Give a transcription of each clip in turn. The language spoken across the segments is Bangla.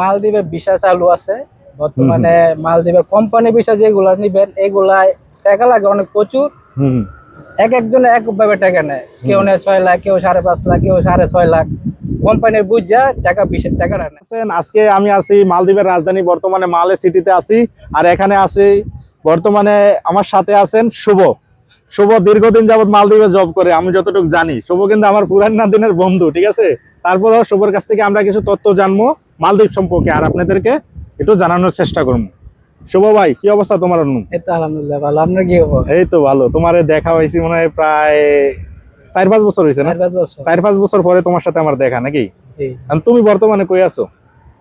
মালদ্বীপে ভিসা চালু আছে। বর্তমানে মালদ্বীপের কোম্পানি ভিসা যেগুলা নিবেন এগুলায় টাকা লাগে অনেক প্রচুর। এক একজনে এক ভাবে টাকা নেয়। কেউ নেয় ছয় লাখ কেউ সাড়ে পাঁচ লাখ কেউ সাড়ে ছয় লাখ। কোম্পানির বুঝা টাকা বিশেষ টাকাটা নেয়। আছেন আজকে আমি আছি মালদ্বীপের রাজধানী বর্তমানে মালে সিটিতে আছি। আর এখানে আছি বর্তমানে আমার সাথে আছেন শুভ। শুভ দীর্ঘদিন যাবত মালদ্বীপে জব করে আমি যতটুকু জানি। শুভ কিন্তু আমার পুরানা দিনের বন্ধু ঠিক আছে? তারপরেও শুভর কাছ থেকে আমরা কিছু তথ্য জানব। মালদ্বীপ সম্পর্কে আর আপনাদেরকে একটু জানানোর চেষ্টা করব। শুভ ভাই কি অবস্থা তোমার আলহামদুলিল্লাহ ভালো। আপনার কি খবর? এই তো ভালো। তোমার দেখা হয়েছি মনে হয় প্রায় চার পাঁচ বছর হয়েছে না? চার পাঁচ বছর। পরে তোমার সাথে আমার দেখা নাকি? তুমি বর্তমানে কই আছো?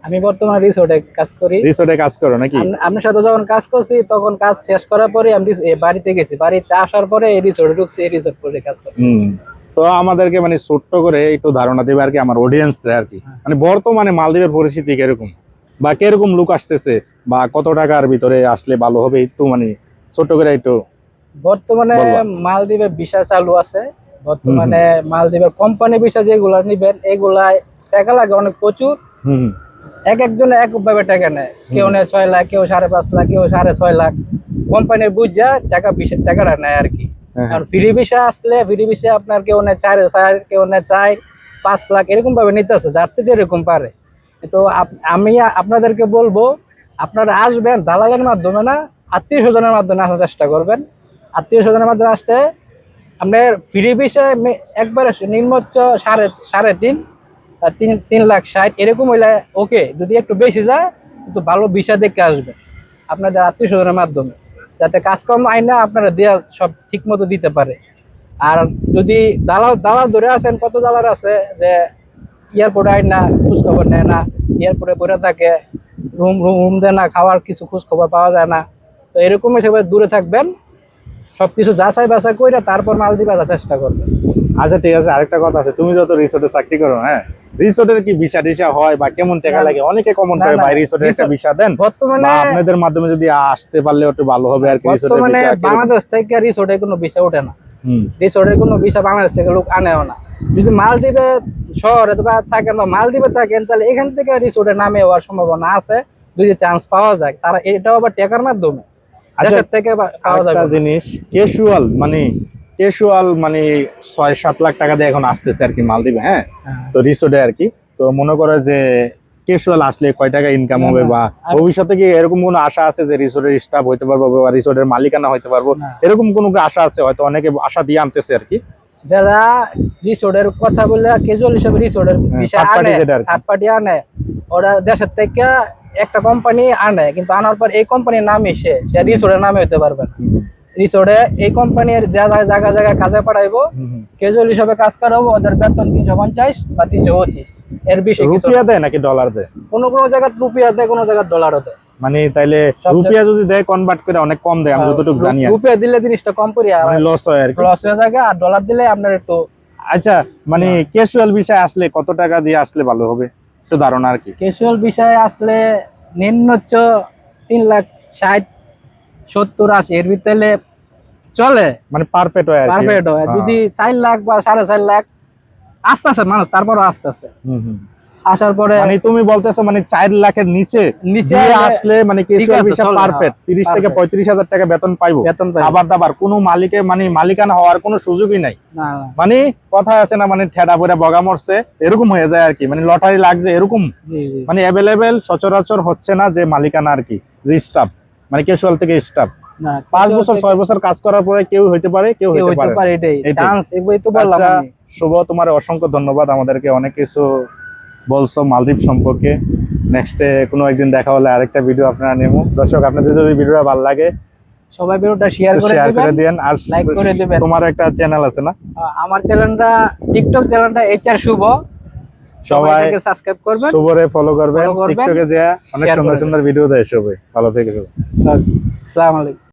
আমি বর্তমানে রিসোর্টে কাজ করি। রিসোর্টে কাজ করো নাকি? আপনার সাথে যখন কাজ করছি তখন কাজ শেষ করার পরে আমি বাড়িতে গেছি। বাড়িতে আসার পরে এই রিসোর্টে ঢুকছি এই রিসোর্ট করে কাজ করি। তো আমাদেরকে মানে ছোট্ট করে একটু ধারণা দেবে আর কি আমার অডিয়েন্স আর কি। মানে বর্তমানে মালদ্বীপের পরিস্থিতি কীরকম? বা কীরকম লোক আসতেছে? বা কত টাকার ভিতরে আসলে ভালো হবে? একটু মানে ছোট্ট করে একটু বর্তমানে। মালদ্বীপে ভিসা চালু আছে। বর্তমানে মালদ্বীপের কোম্পানি ভিসা যেগুলা নিবেন এগুলায় টাকা লাগে অনেক প্রচুর। এক একজনে এক ভাবে টাকা নেয়। কেউ নেয় ছয় লাখ কেউ সাড়ে পাঁচ লাখ কেউ সাড়ে ছয় লাখ। কোম্পানির বুঝা টাকা টাকাটা নেয় আর কি। হ্যাঁ, কারণ ফ্রি ভিসা আসলে ফ্রি ভিসা আপনার কেউ নেয় চার চার কেউ নেয় চার পাঁচ লাখ এরকম ভাবে নিতেছে যার থেকে এরকম পারে। তো আমি আপনাদেরকে বলব আপনারা আসবেন দালালের মাধ্যমে না আত্মীয় স্বজনের মাধ্যমে আসার চেষ্টা করবেন। আত্মীয় স্বজনের মাধ্যমে আসতে আপনার ফ্রি ভিসা একবারে নিম্নোচ্চ সাড়ে সাড়ে তিন তিন তিন লাখ ষাট, এরকম হইলে ওকে যদি একটু বেশি যায়, একটু ভালো ভিসা দেখে আসবে আপনাদের আত্মীয় স্বজনের মাধ্যমে, যাতে কাজকর্ম আইনা আপনারা দেওয়া সব ঠিক মতো দিতে পারে। আর যদি দালাল দালাল ধরে আছেন, কত দালাল আছে যে এয়ারপোর্টে আইন না খোঁজ খবর নেয় না, এয়ারপোর্টে পড়ে থাকে, রুম রুম রুম দেয় না, খাওয়ার কিছু খোঁজখবর পাওয়া যায় না, তো এরকম হিসেবে দূরে থাকবেন, সবকিছু যাচাই বাছাই করে তারপর মাল দিবে চেষ্টা করবেন। আচ্ছা ঠিক আছে, আরেকটা কথা আছে, তুমি যত রিসোর্টে চাকরি করো হ্যাঁ রিসোর্টের কি ভিসা টিসা হয় বা কেমন টাকা লাগে? অনেকে কমন করে ভাই রিসোর্টের একটা ভিসা দেন। বর্তমানে আপনাদের মাধ্যমে যদি আসতে পারলে একটু ভালো হবে আর কি রিসোর্টের ভিসা বাংলাদেশ থেকে রিসোর্টে কোনো ভিসা ওঠে না। রিসোর্টের কোনো ভিসা বাংলাদেশ থেকে লোক আনেও না। যদি মালদ্বীপে শহরে বা থাকেন বা মালদ্বীপে থাকেন তাহলে এখান থেকে রিসোর্টে নামে হওয়ার সম্ভাবনা আছে। যদি চান্স পাওয়া যায় তারা এটাও আবার টাকার মাধ্যমে। আচ্ছা, দেশের থেকে পাওয়া যাবে জিনিস ক্যাশুয়াল মানে ক্যাশুয়াল মানে ছয় সাত লাখ টাকা দিয়ে এখন আসতেছে আর কি মালদ্বীপে হ্যাঁ? হ্যাঁ। তো রিসোর্টে আর কি। তো মনে করো যে ক্যাশুয়াল আসলে কয় টাকা ইনকাম হবে বা ভবিষ্যতে কি এরকম কোনো আশা আছে যে রিসোর্টের স্টাফ হইতে পারব বা রিসোর্টের মালিকানা হইতে পারব? এরকম কোনো আশা আছে? হয়তো অনেকে আশা দিয়ে আনতেছে আর কি। যারা রিসোর্টের কথা বলে ক্যাজুয়াল হিসেবে রিসোর্টের। থার্ড পার্টি আনে ওরা দেশের থেকে একটা কোম্পানি আনে কিন্তু আনার পর এই কোম্পানির নাম এসে সে রিসোর্টের নামে হতে পারবে না। রিসোর্টে এই কোম্পানির যা যা জায়গা জায়গায় কাজে পাঠাইবো ক্যাজুয়াল হিসাবে কাজ করাবো ওদের বেতন তিনশো পঞ্চাশ বা তিনশো পঁচিশ। এর বেশি রুপিয়া দেয় নাকি ডলার দেয়? কোনো কোনো জায়গায় রুপিয়া দেয় কোনো জায়গায় ডলারও দেয়। মানে তাইলে রুপিয়া যদি দেয় কনভার্ট করে অনেক কম দেয় আমি যতটুকু জানি রুপিয়া দিলে জিনিসটা কম করি মানে লস হয় আর কি। লস হয়ে যায় আর ডলার দিলে আপনার একটু আচ্ছা মানে ক্যাশুয়াল বিষয় আসলে কত টাকা দিয়ে আসলে ভালো হবে? একটু ধারণা আর কি। ক্যাজুয়াল বিষয়ে আসলে নিম্নোচ্চ তিন লাখ ষাট সত্তর আশি এর ভিতরে চলে। মানে পারফেক্ট হয় পারফেক্ট হয়। হ্যাঁ। যদি চার লাখ বা সাড়ে চার লাখ আস্তে আস্তে মানুষ তারপরও আস্তে আস্তে। আসার পরে মানে তুমি বলতেছো মানে চার লাখের নিচে নিচে আসলে মানে পারফেক্ট তিরিশ থেকে পঁয়ত্রিশ হাজার টাকা বেতন পাইবো। বেতন আবার দাবার কোনো মালিকে মানে মালিকানা হওয়ার কোনো সুযোগই নাই। মানে কথা আছে না মানে ঠেডা পরে বগা মরছে এরকম হয়ে যায় আর কি। মানে লটারি লাগছে এরকম। মানে অ্যাভেলেবেল সচরাচর হচ্ছে না যে মালিকানা আর কি যে স্টাফ মানে ক্যাশুয়াল থেকে স্টাফ না পাঁচ বছর ছয় বছর কাজ করার পরে কেউ হইতে পারে কেউ হইতে পারে আচ্ছা আমি। শুভ তোমার অসংখ্য ধন্যবাদ। আমাদেরকে অনেক কিছু বলছো মালদ্বীপ সম্পর্কে। নেক্সটে কোনো একদিন দেখা হলে আরেকটা ভিডিও আপনারা নেব। দর্শক আপনাদের যদি ভিডিওটা ভালো লাগে সবাই ভিডিওটা শেয়ার করে শেয়ার করে দিন আর like করে দিবেন। তোমার একটা চ্যানেল আছে না? আমার চ্যানেলটা টিকটক চ্যানেলটা এইচআর শুভ সবাই সাবস্ক্রাইব করবেন সুবরে ফলো করবেন। টিকটকে যা অনেক সুন্দর সুন্দর ভিডিও দেয় সবাই। ভালো থেকে সবাই। আসসালামু আলাইকুম।